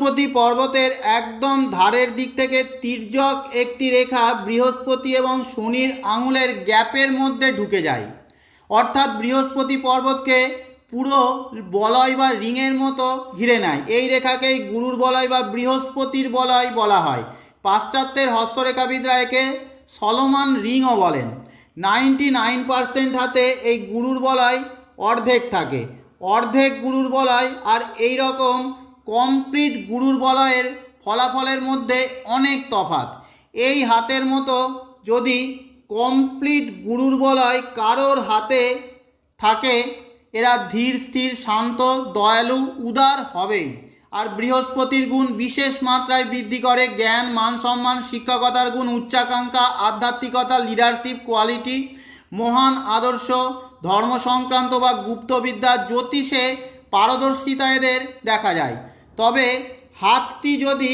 বৃহস্পতি পর্বতের একদম ধারের দিক থেকে তির্যক একটি রেখা বৃহস্পতি এবং শনির আঙুলের গ্যাপের মধ্যে ঢুকে যায়। অর্থাৎ বৃহস্পতি পর্বতকে পুরো বলয় বা রিংয়ের মতো ঘিরে নেয়। এই রেখাকেই গুরুর বলয় বা বৃহস্পতির বলয় বলা হয়। পাশ্চাত্যের হস্তরেখাবিদরা একে সলোমান রিংও বলেন। নাইনটি নাইন পার্সেন্ট হাতে এই গুরুর বলয় অর্ধেক থাকে। অর্ধেক গুরুর বলয় আর এই রকম কমপ্লিট গুরুর বলয়ের ফলাফলের মধ্যে অনেক তফাৎ। এই হাতের মতো যদি কমপ্লিট গুরুর বলয় কারোর হাতে থাকে, এরা ধীর, স্থির, শান্ত, দয়ালু, উদার হবেই। আর বৃহস্পতির গুণ বিশেষ মাত্রায় বৃদ্ধি করে জ্ঞান, মান সম্মান, শিক্ষকতার গুণ, উচ্চাকাঙ্ক্ষা, আধ্যাত্মিকতা লিডারশিপ কোয়ালিটি মহান আদর্শ ধর্ম সংক্রান্ত বা গুপ্তবিদ্যা, জ্যোতিষে পারদর্শিতা এদের দেখা যায়। তবে হাতটি যদি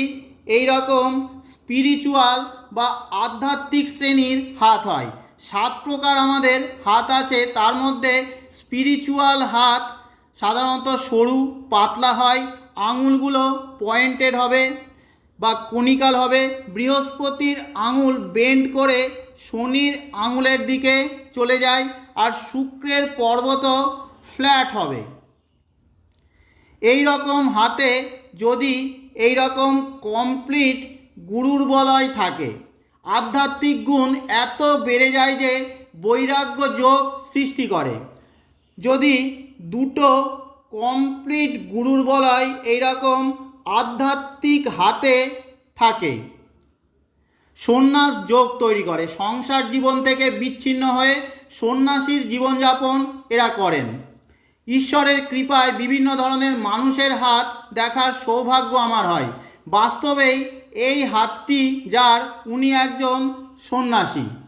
এই রকম স্পিরিচুয়াল বা আধ্যাত্মিক শ্রেণির হাত হয়, সাত প্রকার আমাদের হাত আছে, তার মধ্যে স্পিরিচুয়াল হাত সাধারণত সরু, পাতলা হয়, আঙুলগুলো পয়েন্টেড হবে বা কনিকাল হবে, বৃহস্পতির আঙুল বেন্ড করে শনির আঙুলের দিকে চলে যায় আর শুক্রের পর্বত ফ্ল্যাট হবে। এই রকম হাতে যদি এই রকম কমপ্লিট গুরুর বলয় থাকে, আধ্যাত্মিক গুণ এত বেড়ে যায় যে বৈরাগ্য যোগ সৃষ্টি করে। যদি দুটো কমপ্লিট গুরুর বলয় এইরকম আধ্যাত্মিক হাতে থাকে, সন্ন্যাস যোগ তৈরি করে, সংসার জীবন থেকে বিচ্ছিন্ন হয়ে সন্ন্যাসীর জীবনযাপন এরা করেন। ঈশ্বরের কৃপায় বিভিন্ন ধরনের মানুষের হাত দেখার সৌভাগ্য আমার হয়। বাস্তবেই এই হাতটি যার, উনি একজন সন্ন্যাসী।